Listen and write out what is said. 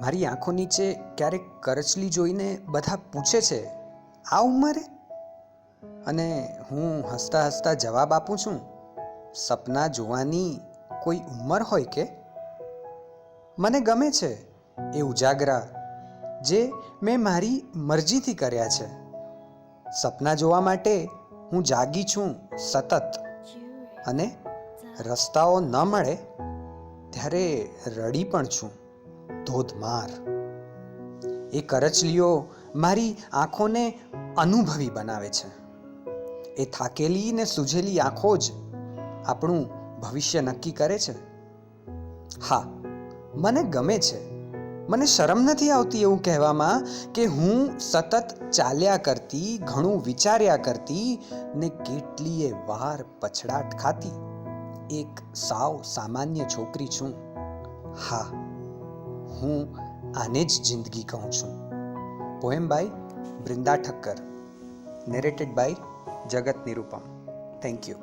મારી આંખો નીચે ક્યારેક કરચલી જોઈને બધા પૂછે છે, આ ઉંમરે? અને હું હસતા હસતા જવાબ આપું છું, સપના જોવાની કોઈ ઉંમર હોય કે? મને ગમે છે એ ઉજાગરા જે મેં મારી મરજીથી કર્યા છે. સપના જોવા માટે હું જાગી છું સતત અને રસ્તાઓ ન મળે ત્યારે રડી પણ છું. ધોધમાર. એ કરચલીઓ મારી આંખોને અનુભવી બનાવે છે. એ થાકેલી ને સૂજેલી આંખો જ આપણું ભવિષ્ય નક્કી કરે છે. હા, મને ગમે છે. મને શરમ નથી આવતી એવું કહેવામાં કે હું સતત ચાલ્યા કરતી, ઘણું વિચાર્યા કરતી ને કેટલીય વાર પછડાટ ખાતી. એક સાવ સામાન્ય છોકરી છું. હા હું આને જ જિંદગી કહું છું. Poem by Brinda Thakkar narrated by Jagat Nirupam thank you